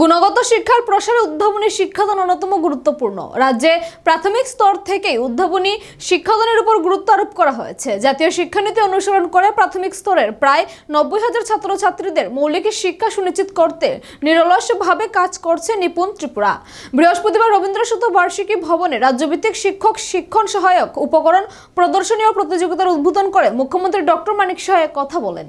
গুণগত শিক্ষার প্রসারে উদ্ভাবনী শিক্ষাদান অন্যতম গুরুত্বপূর্ণ। রাজ্যে প্রাথমিক স্তর থেকেই উদ্ভাবনী শিক্ষাদানের উপর গুরুত্ব আরোপ করা হয়েছে। জাতীয় শিক্ষানীতি অনুসরণ করে প্রাথমিক স্তরের প্রায় নব্বই হাজার ছাত্রছাত্রীদের মৌলিক শিক্ষা সুনিশ্চিত করতে নিরলসভাবে কাজ করছে নিপুণ ত্রিপুরা। বৃহস্পতিবার রবীন্দ্র বার্ষিকী ভবনে রাজ্যভিত্তিক শিক্ষক শিক্ষণ সহায়ক উপকরণ প্রদর্শনী ও প্রতিযোগিতার উদ্বোধন করে মুখ্যমন্ত্রী ডক্টর মানিক সহায়ক কথা বলেন।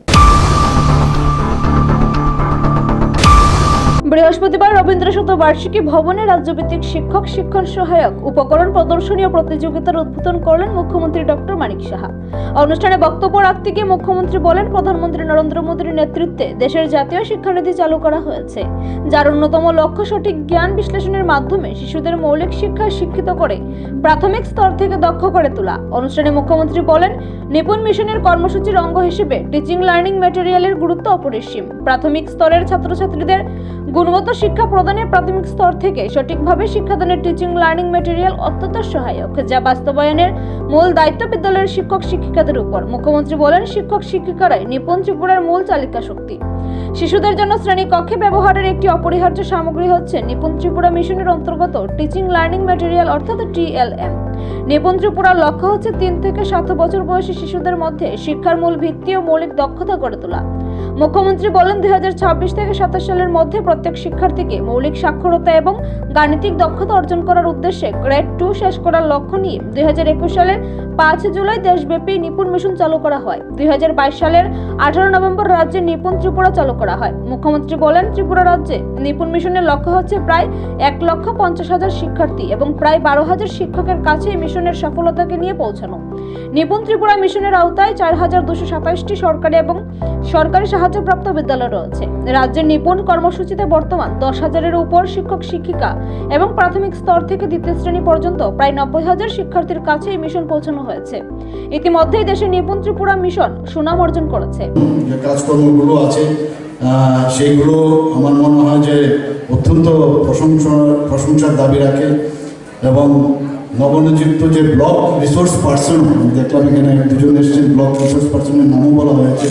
বৃহস্পতিবার রবীন্দ্র শতবার্ষিকী ভবনে রাজ্যভিত্তিক শিক্ষক, শিক্ষণ সহায়ক, উপকরণ প্রদর্শনী ও প্রতিযোগিতার উদ্বোধন করলেন মুখ্যমন্ত্রী ডক্টর মানিক সাহা। অনুষ্ঠানে বক্তব্য রাখতে গিয়ে মুখ্যমন্ত্রী বলেন, প্রধানমন্ত্রী নরেন্দ্র মোদীর নেতৃত্বে দেশের জাতীয় শিক্ষানীতি চালু করা হয়েছে। যার অন্যতম লক্ষ্য সঠিক জ্ঞান বিশ্লেষণের মাধ্যমে শিশুদের মৌলিক শিক্ষা শিক্ষিত করে প্রাথমিক স্তর থেকে দক্ষ করে তোলা। অনুষ্ঠানে মুখ্যমন্ত্রী বলেন, নিপুণ মিশনের কর্মসূচির অঙ্গ হিসেবে টিচিং লার্নিং ম্যাটেরিয়ালের গুরুত্ব অপরিসীম। প্রাথমিক স্তরের ছাত্রছাত্রীদের গুণগত শিক্ষা প্রদানের প্রাথমিক স্তর থেকে সঠিকভাবে শিক্ষাদানের টিচিং লার্নিং ম্যাটেরিয়াল অত্যন্ত সহায়ক, যা বাস্তবায়নের মূল দায়িত্ব বিদ্যালয়ের শিক্ষক শিক্ষিকাদের উপর। মুখ্যমন্ত্রী বলেন, শিক্ষক শিক্ষিকারাই নিপুণ ত্রিপুরার মূল চালিকা শক্তি। শিশুদের জন্য শ্রেণি কক্ষে ব্যবহারের একটি অপরিহার্য সামগ্রী হচ্ছে নিপুণ ত্রিপুরা মিশনের অন্তর্গত টিচিং লার্নিং ম্যাটেরিয়াল অর্থাৎ টিএলএম নিপুণ ত্রিপুরার লক্ষ্য হচ্ছে তিন থেকে সাত বছর বয়সী শিশুদের মধ্যে শিক্ষার মূল ভিত্তি ও মৌলিক দক্ষতা গড়ে তোলা। মুখ্যমন্ত্রী বলেন, দুই হাজার ছাব্বিশ থেকে সাতাশ সালের মধ্যে প্রত্যেক শিক্ষার্থীকে মৌলিক সাক্ষরতা এবং গাণিতিক দক্ষতা অর্জন করার উদ্দেশ্যে গ্রেড টু শেষ করার লক্ষ্য নিয়ে দুই সালের পাঁচ জুলাই দেশব্যাপী নিপুণ মিশন চালু করা হয়। দুই হাজার বাইশ সালের আঠারো নভেম্বর রাজ্যে নিপুণ ত্রিপুরা চালু করা হয়। মুখ্যমন্ত্রী বলেন, ত্রিপুরা রাজ্যে নিপুণ মিশনের লক্ষ্য হচ্ছে প্রায় এক লক্ষ পঞ্চাশ হাজার শিক্ষার্থী এবং প্রায় বারো হাজার শিক্ষকের কাছে এই মিশনের সফলতাকে নিয়ে পৌঁছানো। নিপুণ ত্রিপুরা মিশনের আওতায় চার হাজার দুশো সাতাশটি সরকারি এবং সরকারি সাহায্যপ্রাপ্ত বিদ্যালয় রয়েছে। রাজ্যের নিপুণ কর্মসূচিতে বর্তমান দশ হাজারের উপর শিক্ষক, শিক্ষিকা এবং প্রাথমিক স্তর থেকে দ্বিতীয় শ্রেণি পর্যন্ত প্রায় নব্বই হাজার শিক্ষার্থীর কাছে এই মিশন পৌঁছানো হয়েছে। ইতিমধ্যেই দেশের নিপুণ ত্রিপুরা মিশন সুনাম অর্জন করেছে। কাজকর্মগুলো আছে সেইগুলো আমার মনে হয় যে অত্যন্ত প্রশংসা, প্রশংসার দাবি রাখে এবং নবনিযুক্ত যে ব্লক রিসোর্স পার্সন দেখলাম এখানে দুজন এসেছেন, ব্লক রিসোর্স পার্সনের নামও বলা হয়েছে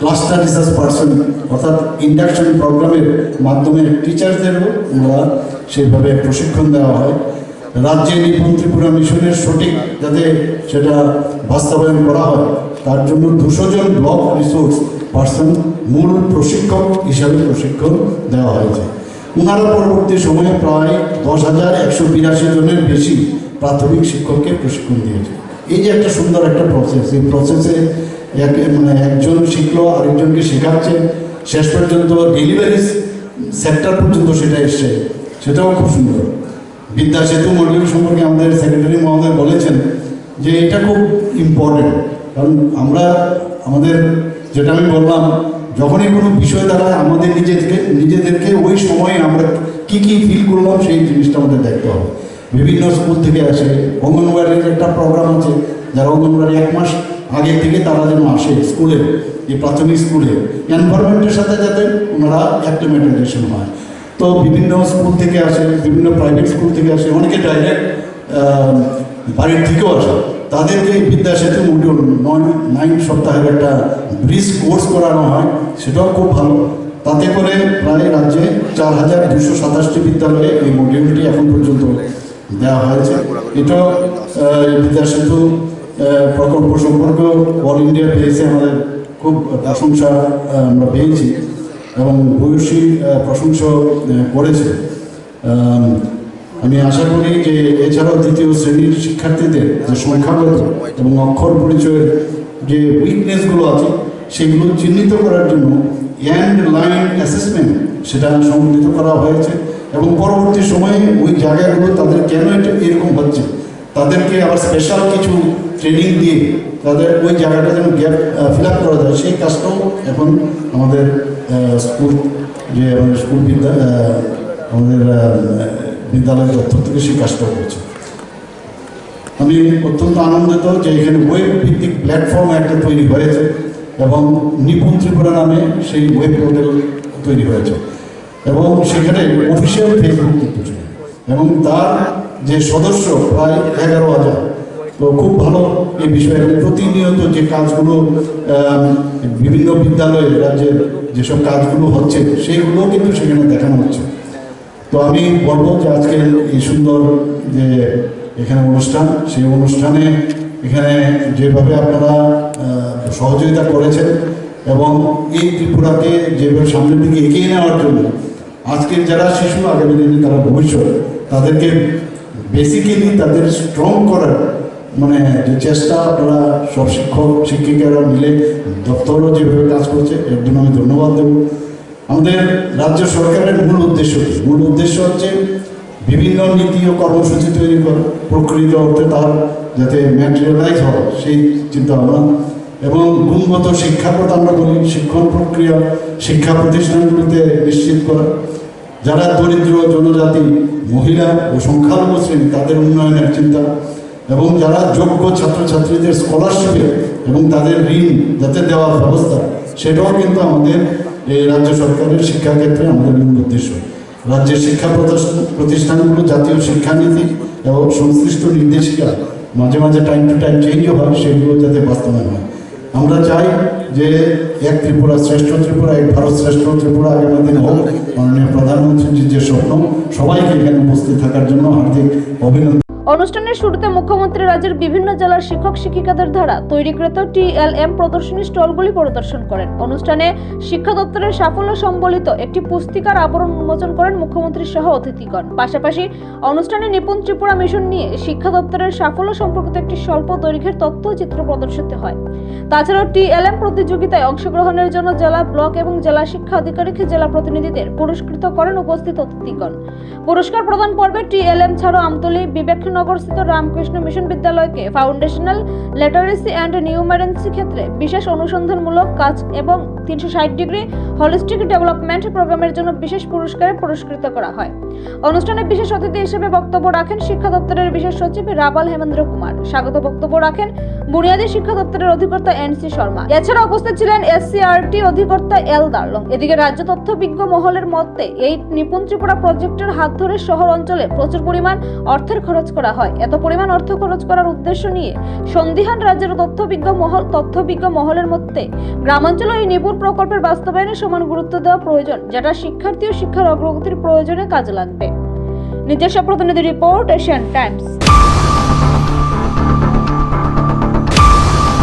ক্লাস্টার রিসার্চ পার্সন অর্থাৎ ইন্ডাকশন প্রোগ্রামের মাধ্যমে টিচারদেরও ওরা সেইভাবে প্রশিক্ষণ দেওয়া হয়। রাজ্যে নিপুণ ত্রিপুরা মিশনের সঠিক যাতে সেটা বাস্তবায়ন করা হয়, তার জন্য দুশো জন ব্লক রিসোর্স পার্সন মূল প্রশিক্ষক হিসাবে প্রশিক্ষণ দেওয়া হয়েছে। ওনারা পরবর্তী সময়ে প্রায় দশ হাজার একশো বিরাশি জনের বেশি প্রাথমিক শিক্ষককে প্রশিক্ষণ দিয়েছে। এই যে একটা সুন্দর একটা প্রসেস এই প্রসেসে এক মানে একজন শিখলো, আরেকজনকে শেখাচ্ছে, শেষ পর্যন্ত ডেলিভারি সেক্টর পর্যন্ত সেটা এসছে। সেটাও খুব সুন্দর। বিদ্যা সেতু মডেল সম্পর্কে আমাদের সেক্রেটারি মহোদয় বলেছেন যে এটা খুব ইম্পর্টেন্ট কারণ আমরা, আমাদের যেটা আমি বললাম, যখনই কোনো বিষয় দাঁড়ায়, আমাদের নিজেদেরকে নিজেদেরকে ওই সময়ে আমরা কি কি ফিল করলাম, সেই জিনিসটা আমাদের দেখতে হবে। বিভিন্ন স্কুল থেকে আসে। অঙ্গনওয়াড়ির একটা প্রোগ্রাম আছে, যারা অঙ্গনওয়াড়ি এক মাস আগে থেকে তারা যেন আসে স্কুলে, এই প্রাথমিক স্কুলে। এনভায়রনমেন্টের সাথে যাতে ওনারা অ্যাক্টিমেটাইজেশন হয়। তো বিভিন্ন স্কুল থেকে আসে, বিভিন্ন প্রাইভেট স্কুল থেকে আসে, অনেকে ডাইরেক্ট বাড়ির থেকেও আসে। তাদেরকে বিদ্যা সেতু মডিউল নয় নাইন সপ্তাহের একটা ব্রিজ কোর্স করানো হয়, সেটাও খুব ভালো। তাতে করে প্রায় রাজ্যে চার হাজার দুশো সাতাশটি বিদ্যালয়ে এই মডিউলটি এখন পর্যন্ত দেওয়া হয়েছে। আহ, বিদ্যা সেতু প্রকল্প সম্পর্কেও অল ইন্ডিয়া পেয়েছে আমাদের খুব প্রশংসা আমরা পেয়েছি এবং ভূয়সী প্রশংসা করেছে। আমি আশা করি যে এছাড়াও দ্বিতীয় শ্রেণির শিক্ষার্থীদের যে সংখ্যাগত এবং অক্ষর পরিচয়ের যে উইকনেসগুলো আছে সেগুলো চিহ্নিত করার জন্য অ্যান্ড লাইন অ্যাসেসমেন্ট সেটা সংগঠিত করা হয়েছে। এবং পরবর্তী সময়ে ওই জায়গাগুলো তাদের কেন এরকম হচ্ছে? তাদেরকে আবার স্পেশাল কিছু ট্রেনিং দিয়ে তাদের ওই জায়গাটা যেন গ্যাপ ফিল আপ করা যায়। সেই কাজটাও এখন আমাদের স্কুল যে আমাদের স্কুল বিদ্যা আমাদের বিদ্যালয়ের বিদ্যালয় দপ্তর থেকে সেই কাজটা করছে আমি অত্যন্ত আনন্দিত যে এখানে ওয়েব ভিত্তিক প্ল্যাটফর্ম একটা তৈরি হয়েছে এবং নিপুণ ত্রিপুরা নামে সেই ওয়েব পোর্টাল তৈরি হয়েছে। এবং সেখানে অফিসিয়াল ফেসবুক এবং তার যে সদস্য প্রায় এগারো হাজার, তো খুব ভালো এই বিষয়ে। প্রতিনিয়ত যে কাজগুলো বিভিন্ন বিদ্যালয়ে রাজ্যের যেসব কাজগুলো হচ্ছে, সেইগুলোও কিন্তু সেখানে দেখানো হচ্ছে। তো আমি বলব যে আজকে এই সুন্দর যে এখানে অনুষ্ঠান, সেই অনুষ্ঠানে এখানে যেভাবে আপনারা সহযোগিতা করেছেন এবং এই ত্রিপুরাকে যেভাবে সামনের দিকে এগিয়ে নেওয়ার জন্য আজকের যারা শিশু, আগামী দিনে তারা ভবিষ্যৎ, তাদেরকে বেসিক্যালি তাদের স্ট্রং করার মানে যে চেষ্টা আপনারা সব শিক্ষক, শিক্ষিকারা মিলে দপ্তরও যেভাবে কাজ করছে, এর জন্য আমি ধন্যবাদ দেবো আমাদের রাজ্য সরকারের মূল উদ্দেশ্য? মূল উদ্দেশ্য হচ্ছে বিভিন্ন নীতি ও কর্মসূচি তৈরি করা, প্রকৃত অর্থে তার যাতে ম্যাটেরিয়ালাইজ হয়, সেই চিন্তা ভাবনা এবং গুণগত শিক্ষা প্রদান বলি শিক্ষণ প্রক্রিয়া, শিক্ষা প্রতিষ্ঠানগুলিতে নিশ্চিত করা। যারা দরিদ্র জনজাতি, মহিলা ও সংখ্যালঘু শ্রেণি, তাদের উন্নয়নের চিন্তা। এবং যারা যোগ্য ছাত্রছাত্রীদের স্কলারশিপে এবং তাদের ঋণ যাতে দেওয়ার ব্যবস্থা, সেটাও কিন্তু আমাদের এই রাজ্য সরকারের শিক্ষাক্ষেত্রে আমাদের মূল উদ্দেশ্য। রাজ্যের শিক্ষা প্রতিষ্ঠান- প্রতিষ্ঠানগুলো জাতীয় শিক্ষানীতি এবং সংশ্লিষ্ট নির্দেশিকা মাঝে মাঝে টাইম টু টাইম চেঞ্জও হয়, সেগুলো যাতে বাস্তবায়ন হয়। আমরা চাই যে এক ত্রিপুরা শ্রেষ্ঠ ত্রিপুরা এক ভারত শ্রেষ্ঠ ত্রিপুরা আগামী দিন হোক। মাননীয় প্রধানমন্ত্রীজির যে স্বপ্ন, সবাইকে এখানে উপস্থিত থাকার জন্য হার্দিক অভিনন্দন। অনুষ্ঠানের শুরুতে মুখ্যমন্ত্রী রাজ্যের বিভিন্ন জেলার শিক্ষক শিক্ষিকাদের দ্বারা তৈরিকৃত টিএলএম প্রদর্শনী স্টলগুলি পরিদর্শন করেন। অনুষ্ঠানে শিক্ষা দপ্তরের সাফল্য সম্বলিত একটি পুস্তিকার আবরণ উন্মোচন করেন মুখ্যমন্ত্রী সহ অতিথিগণ। পাশাপাশি অনুষ্ঠানে নিপুণ ত্রিপুরা মিশন নিয়ে শিক্ষা দপ্তরের সাফল্য সম্পর্কিত একটি স্বল্প দৈর্ঘ্যের তথ্যচিত্র প্রদর্শিত হয়। তাছাড়াও টিএলএম প্রতিযোগিতায় অংশগ্রহণের জন্য জেলা ব্লক এবং জেলা শিক্ষা আধিকারিক, জেলা প্রতিনিধিদের পুরস্কৃত করেন উপস্থিত অতিথিগণ। পুরস্কার প্রদান পর্বে টিএলএম ছাড়াও আমতলী বিবেকনগরস্থিত রামকৃষ্ণ মিশন বিদ্যালয়কে ফাউন্ডেশনাল লেটারেসি অ্যান্ড নিউমারেন্সি ক্ষেত্রে বিশেষ অনুসন্ধানমূলক কাজ এবং তিনশো ষাট ডিগ্রি হলিস্টিক ডেভেলপমেন্ট প্রোগ্রামের জন্য বিশেষ পুরস্কারে পুরস্কৃত করা হয়। অনুষ্ঠানে বিশেষ অতিথি হিসেবে বক্তব্য রাখেন শিক্ষা দপ্তরের বিশেষ সচিব রাবাল হেমেন্দ্র কুমার। স্বাগত বক্তব্য রাখেন বুনিয়াদী শিক্ষা দপ্তরের অধিকর্তা এন সি শর্মা। এছাড়া উপস্থিত ছিলেন এসসিআরটি অধিকর্তা এল দার্লং এদিকে রাজ্য তথ্য বিজ্ঞ মহলের মতে, এই নিপুণ ত্রিপুরা প্রজেক্টের হাত ধরে শহর অঞ্চলে প্রচুর পরিমাণ অর্থের খরচ করা হয়। এত পরিমাণ অর্থ খরচ করার উদ্দেশ্য নিয়ে সন্দিহান রাজ্যের তথ্যবিজ্ঞ মহল তথ্যবিজ্ঞ মহলের মধ্যে গ্রামাঞ্চলে এই নিপুণ প্রকল্পের বাস্তবায়নে সমান গুরুত্ব দেওয়া প্রয়োজন, যেটা শিক্ষার্থী ও শিক্ষার অগ্রগতির প্রয়োজনে কাজে লাগবে। নিজস্ব প্রতিনিধি রিপোর্ট এশিয়ান টাইমস।